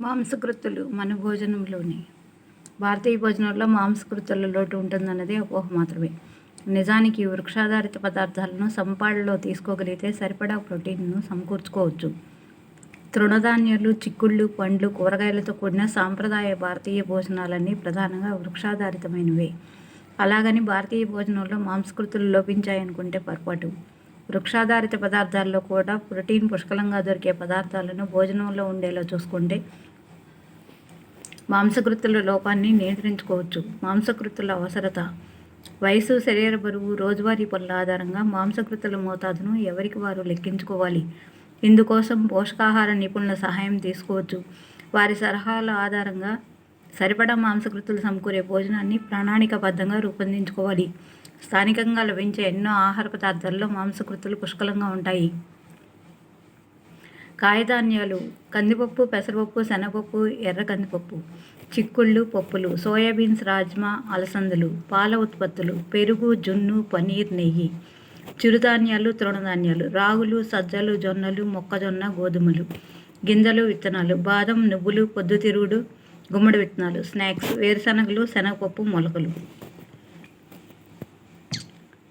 మాంసకృత్తులు మన భోజనంలోని. భారతీయ భోజనంలో మాంసకృతుల లోటు ఉంటుందన్నది అపోహ మాత్రమే. నిజానికి వృక్షాధారిత పదార్థాలను సంపాడలో తీసుకోగలిగితే సరిపడా ప్రోటీన్ను సమకూర్చుకోవచ్చు. తృణధాన్యాలు చిక్కుళ్ళు పండ్లు కూరగాయలతో కూడిన సాంప్రదాయ భారతీయ భోజనాలన్నీ ప్రధానంగా వృక్షాధారితమైనవే. అలాగని భారతీయ భోజనంలో మాంసకృతులు లోపించాయనుకుంటే పొరపాటు. వృక్షాధారిత పదార్థాల్లో కూడా ప్రోటీన్ పుష్కలంగా దొరికే పదార్థాలను భోజనంలో ఉండేలా చూసుకుంటే మాంసకృతుల లోపాన్ని నియంత్రించుకోవచ్చు. మాంసకృతుల అవసరత. వయసు శరీర బరువు రోజువారీ పనుల ఆధారంగా మాంసకృతుల మోతాదును ఎవరికి వారు లెక్కించుకోవాలి? ఇందుకోసం పోషకాహార నిపుణుల సహాయం తీసుకోవచ్చు. వారి సలహాల ఆధారంగా సరిపడా మాంసకృతులు సమకూరే భోజనాన్ని ప్రణాళికబద్ధంగా రూపొందించుకోవాలి. స్థానికంగా లభించే ఎన్నో ఆహార పదార్థాల్లో మాంసకృతులు పుష్కలంగా ఉంటాయి. కాయధాన్యాలు కందిపప్పు పెసరపప్పు శనగపప్పు ఎర్ర కందిపప్పు చిక్కుళ్ళు పప్పులు సోయాబీన్స్ రాజ్మా అలసందలు పాల ఉత్పత్తులు పెరుగు జున్ను పనీర్ నెయ్యి చిరుధాన్యాలు తృణధాన్యాలు రాగులు సజ్జలు జొన్నలు మొక్కజొన్న గోధుమలు గింజలు విత్తనాలు బాదం నువ్వులు పొద్దుతిరుగుడు గుమ్మడి విత్తనాలు స్నాక్స్ వేరుశనగలు శనగపప్పు మొలకలు.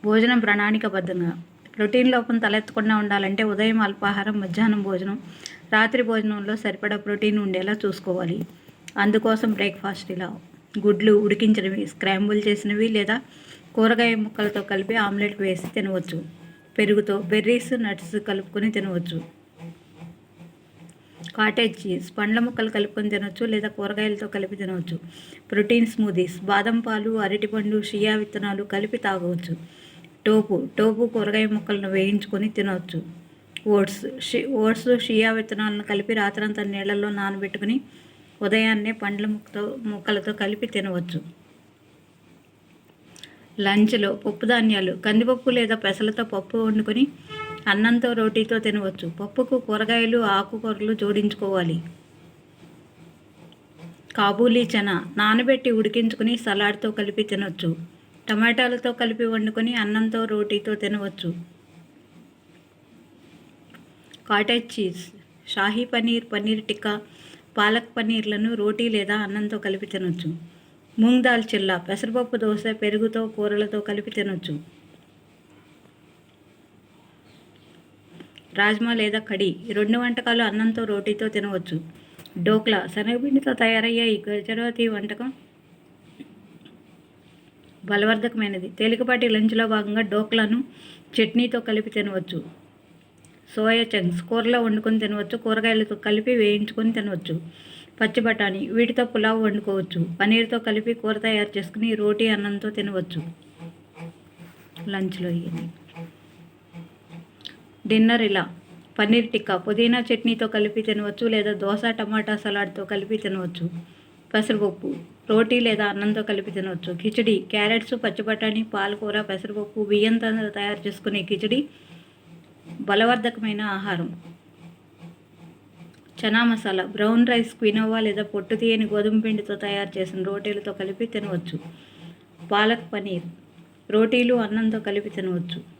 భోజనం ప్రణాళికబద్ధంగా. ప్రోటీన్ లోపం తలెత్తకుండా ఉండాలంటే ఉదయం అల్పాహారం మధ్యాహ్నం భోజనం రాత్రి భోజనంలో సరిపడా ప్రోటీన్ ఉండేలా చూసుకోవాలి. అందుకోసం బ్రేక్ఫాస్ట్ ఇలా. గుడ్లు ఉడికించినవి స్క్రాంబుల్ చేసినవి లేదా కూరగాయ ముక్కలతో కలిపి ఆమ్లెట్ వేసి తినవచ్చు. పెరుగుతో బెర్రీస్ నట్స్ కలుపుకొని తినవచ్చు. కాటేజ్ చీజ్ పండ్ల ముక్కలు కలుపుకొని తినవచ్చు లేదా కూరగాయలతో కలిపి తినవచ్చు ప్రోటీన్ స్మూదీస్ బాదం పాలు అరటిపండు షియా విత్తనాలు కలిపి తాగవచ్చు. టోపు టోపు కూరగాయ ముక్కలను వేయించుకొని తినవచ్చు ఓట్స్ షి ఓట్స్ షియా విత్తనాలను కలిపి రాత్రంతా నీళ్ళల్లో నానబెట్టుకుని ఉదయాన్నే పండ్ల ముక్కతో ముక్కలతో కలిపి తినవచ్చు. లంచ్లో పప్పు ధాన్యాలు కందిపప్పు లేదా పెసలతో పప్పు వండుకొని అన్నంతో రోటీతో తినవచ్చు. పప్పుకు కూరగాయలు ఆకుకూరలు జోడించుకోవాలి. కాబూలీ చనా నానబెట్టి ఉడికించుకుని సలాడ్తో కలిపి తినవచ్చు టమాటాలతో కలిపి వండుకొని అన్నంతో రోటీతో తినవచ్చు. కాటేజ్ చీజ్ షాహీ పనీర్ పన్నీర్ టిక్కా పాలక్ పన్నీర్లను రోటీ లేదా అన్నంతో కలిపి తినొచ్చు. మూంగ్ దాల్ చిల్లా పెసరపప్పు దోశ పెరుగుతో కూరలతో కలిపి తినొచ్చు. రాజ్మా లేదా కడి రెండు వంటకాలు అన్నంతో రోటీతో తినవచ్చు. డోక్లా శనగపిండితో తయారయ్యే ఈ గుజరాతీ వంటకం బలవర్ధకమైనది. తేలికపాటి లంచ్లో భాగంగా డోక్లను చట్నీతో కలిపి తినవచ్చు. సోయా చంక్స్ కూరలో వండుకొని తినవచ్చు. కూరగాయలతో కలిపి వేయించుకొని తినవచ్చు. పచ్చి బఠానీ వీటితో పులావ్ వండుకోవచ్చు. పనీర్తో కలిపి కూర తయారు చేసుకుని రోటీ అన్నంతో తినవచ్చు. లంచ్లో డిన్నర్ ఇలా. పన్నీర్ టిక్కా పుదీనా చట్నీతో కలిపి తినవచ్చు లేదా దోశ టమాటా సలాడ్తో కలిపి తినవచ్చు. పెసరపప్పు రోటీ లేదా అన్నంతో కలిపి తినవచ్చు కిచడి క్యారెట్స్ పచ్చిబటాణి పాలకూర పెసరపప్పు బియ్యంతో తయారు చేసుకునే కిచడి బలవర్ధకమైన ఆహారం. Chana masala brown rice quinoa లేదా పొట్టు తీయని గోధుమ పిండితో తయారు చేసిన రోటీలతో కలిపి తినవచ్చు. పాలక్ పనీర్ రోటీలు అన్నంతో కలిపి తినవచ్చు.